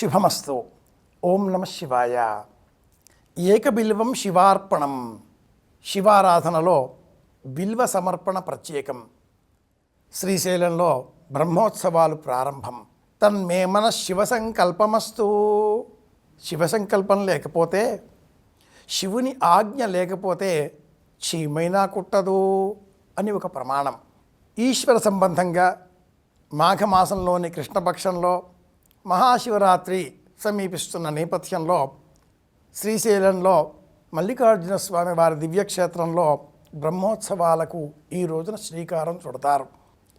శుభమస్తు ఓం నమ శివాయ. ఏకబిల్వం శివార్పణం. శివారాధనలో బిల్వ సమర్పణ ప్రత్యేకం. శ్రీశైలంలో బ్రహ్మోత్సవాలు ప్రారంభం. తన్మే మన శివ సంకల్పమస్తు శివ సంకల్పం లేకపోతే శివుని ఆజ్ఞ లేకపోతే చీమైనా కుట్టదు అని ఒక ప్రమాణం. ఈశ్వర సంబంధంగా మాఘమాసంలోని కృష్ణపక్షంలో మహాశివరాత్రి సమీపిస్తున్న నేపథ్యంలో శ్రీశైలంలో మల్లికార్జున స్వామి వారి దివ్యక్షేత్రంలో బ్రహ్మోత్సవాలకు ఈ రోజున శ్రీకారం చుడతారు.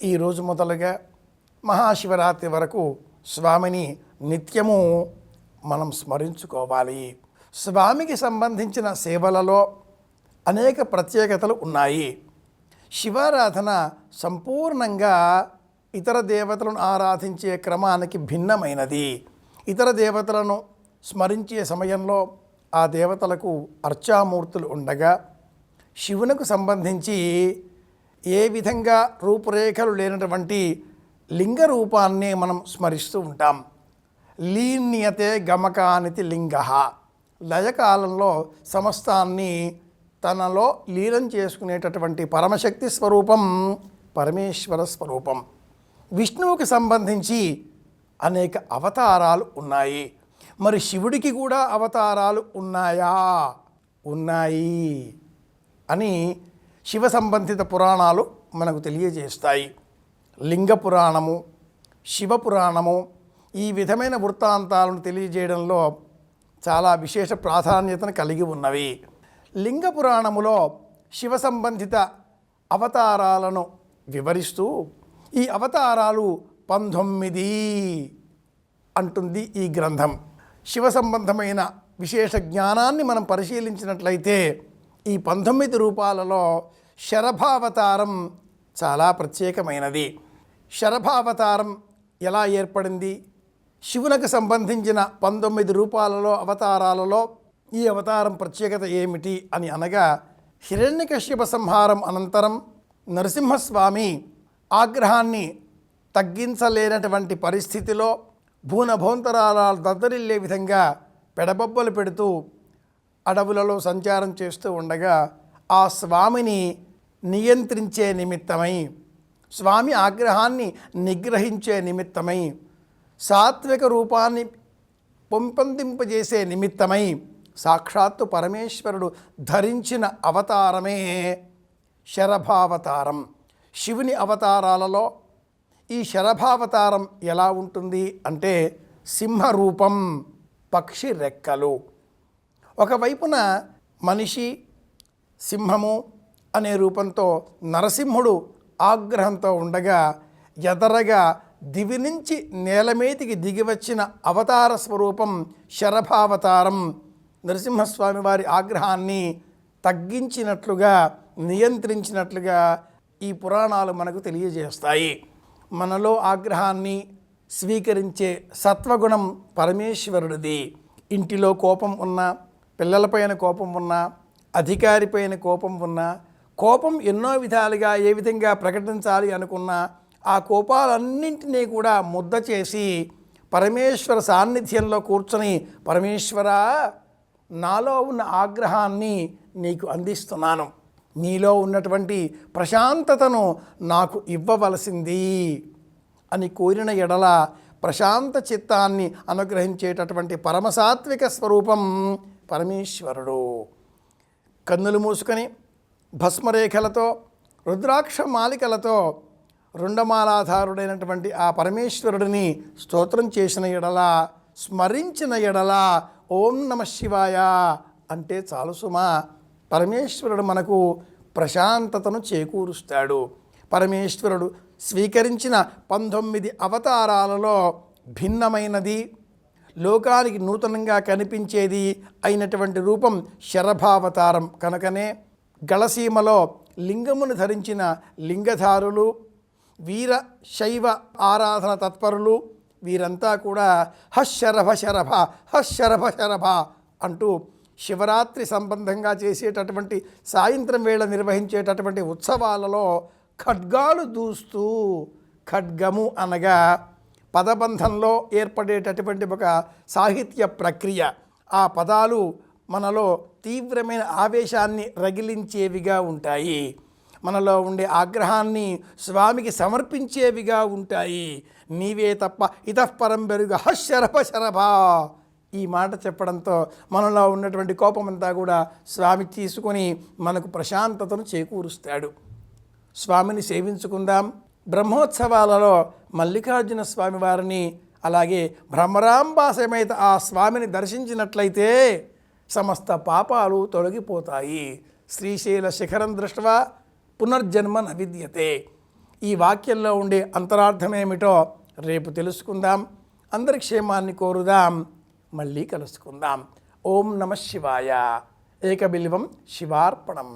ఈ రోజు మొదలుగా మహాశివరాత్రి వరకు స్వామిని నిత్యము మనం స్మరించుకోవాలి. స్వామికి సంబంధించిన సేవలలో అనేక ప్రత్యేకతలు ఉన్నాయి. శివారాధన సంపూర్ణంగా ఇతర దేవతలను ఆరాధించే క్రమానికి భిన్నమైనది. ఇతర దేవతలను స్మరించే సమయంలో ఆ దేవతలకు అర్చామూర్తులు ఉండగా శివునకు సంబంధించి ఏ విధంగా రూపురేఖలు లేనటువంటి లింగ రూపాన్ని మనం స్మరిస్తూ ఉంటాం. లీన్యతే గమకానితి లింగ. లయకాలంలో సమస్తాన్ని తనలో లీనం చేసుకునేటటువంటి పరమశక్తి స్వరూపం పరమేశ్వర స్వరూపం. విష్ణువుకి సంబంధించి అనేక అవతారాలు ఉన్నాయి. మరి శివుడికి కూడా అవతారాలు ఉన్నాయా? ఉన్నాయి అని శివ సంబంధిత పురాణాలు మనకు తెలియజేస్తాయి. లింగ పురాణము శివ పురాణము ఈ విధమైన వృత్తాంతాలను తెలియజేయడంలో చాలా విశేష ప్రాధాన్యతను కలిగి ఉన్నవి. లింగ పురాణములో శివ సంబంధిత అవతారాలను వివరిస్తూ ఈ అవతారాలు పంతొమ్మిది అంటుంది ఈ గ్రంథం. శివ సంబంధమైన విశేష జ్ఞానాన్ని మనం పరిశీలించినట్లయితే ఈ పంతొమ్మిది రూపాలలో శరభావతారం చాలా ప్రత్యేకమైనది. శరభావతారం ఎలా ఏర్పడింది? శివునకు సంబంధించిన పంతొమ్మిది రూపాలలో అవతారాలలో ఈ అవతారం ప్రత్యేకత ఏమిటి అని అనగా హిరణ్యకశ్యప సంహారం అనంతరం నరసింహస్వామి ఆగ్రహాన్ని తగ్గించలేనటువంటి పరిస్థితిలో భూనభోంతరాల దద్దరిల్లే విధంగా పెడబొబ్బలు పెడుతూ అడవులలో సంచారం చేస్తూ ఉండగా ఆ స్వామిని నియంత్రించే నిమిత్తమై స్వామి ఆగ్రహాన్ని నిగ్రహించే నిమిత్తమై సాత్విక రూపాన్ని పొంపొందింపజేసే నిమిత్తమై సాక్షాత్తు పరమేశ్వరుడు ధరించిన అవతారమే శరభావతారం. శివుని అవతారాలలో ఈ శరభావతారం ఎలా ఉంటుంది అంటే సింహరూపం పక్షి రెక్కలు. ఒకవైపున మనిషి సింహము అనే రూపంతో నరసింహుడు ఆగ్రహంతో ఉండగా ఎదరగా దివి నుంచి నేలమీదికి దిగివచ్చిన అవతార స్వరూపం శరభావతారం. నరసింహస్వామి వారి ఆగ్రహాన్ని తగ్గించినట్లుగా నియంత్రించినట్లుగా ఈ పురాణాలు మనకు తెలియజేస్తాయి. మనలో ఆగ్రహాన్ని స్వీకరించే సత్వగుణం పరమేశ్వరుడిది. ఇంటిలో కోపం ఉన్నా పిల్లలపైన కోపం ఉన్నా అధికారిపైన కోపం ఉన్నా కోపం ఎన్నో విధాలుగా ఏ విధంగా ప్రకటించాలి అనుకున్నా ఆ కోపాలన్నింటినీ కూడా ముద్ద చేసి పరమేశ్వర సాన్నిధ్యంలో కూర్చొని పరమేశ్వర నాలో ఉన్న ఆగ్రహాన్ని నీకు అందిస్తున్నాను. నీలో ఉన్నటువంటి ప్రశాంతతను నాకు ఇవ్వవలసింది అని కోరిన ఎడల ప్రశాంత చిత్తాన్ని అనుగ్రహించేటటువంటి పరమసాత్విక స్వరూపం పరమేశ్వరుడు. కన్నులు మూసుకొని భస్మరేఖలతో రుద్రాక్ష మాలికలతో రుండమాలాధారుడైనటువంటి ఆ పరమేశ్వరుడిని స్తోత్రం చేసిన ఎడల స్మరించిన ఎడల ఓం నమ శివాయ అంటే చాలు సుమా. పరమేశ్వరుడు మనకు ప్రశాంతతను చేకూరుస్తాడు. పరమేశ్వరుడు స్వీకరించిన పంతొమ్మిది అవతారాలలో భిన్నమైనది లోకానికి నూతనంగా కనిపించేది అయినటువంటి రూపం శరభావతారం కనుకనే గళసీమలో లింగమును ధరించిన లింగధారులు వీర శైవ ఆరాధన తత్పరులు వీరంతా కూడా హశరభ శరభ హశరభ శరభ అంటూ శివరాత్రి సంబంధంగా చేసేటటువంటి సాయంత్రం వేళ నిర్వహించేటటువంటి ఉత్సవాలలో ఖడ్గాలు దూస్తూ ఖడ్గము అనగా పదబంధంలో ఏర్పడేటటువంటి ఒక సాహిత్య ప్రక్రియ. ఆ పదాలు మనలో తీవ్రమైన ఆవేశాన్ని రగిలించేవిగా ఉంటాయి. మనలో ఉండే ఆగ్రహాన్ని స్వామికి సమర్పించేవిగా ఉంటాయి. నీవే తప్ప ఇతఃపరం పెరుగు హశరభ శరభ ఈ మాట చెప్పడంతో మనలో ఉన్నటువంటి కోపమంతా కూడా స్వామి తీసుకొని మనకు ప్రశాంతతను చేకూరుస్తాడు. స్వామిని సేవించుకుందాం. బ్రహ్మోత్సవాలలో మల్లికార్జున స్వామి వారిని అలాగే భ్రమరాంబాసమేత ఆ స్వామిని దర్శించినట్లయితే సమస్త పాపాలు తొలగిపోతాయి. శ్రీశైల శిఖరం దృష్ట్యా పునర్జన్మ నవిద్యతే. ఈ వాక్యంలో ఉండే అంతరార్థమేమిటో రేపు తెలుసుకుందాం. అందరి క్షేమాన్ని కోరుదాం. మళ్ళీ కలుసుకుందాం. ఓం నమ శివాయ. ఏకబిల్వం శివార్పణం.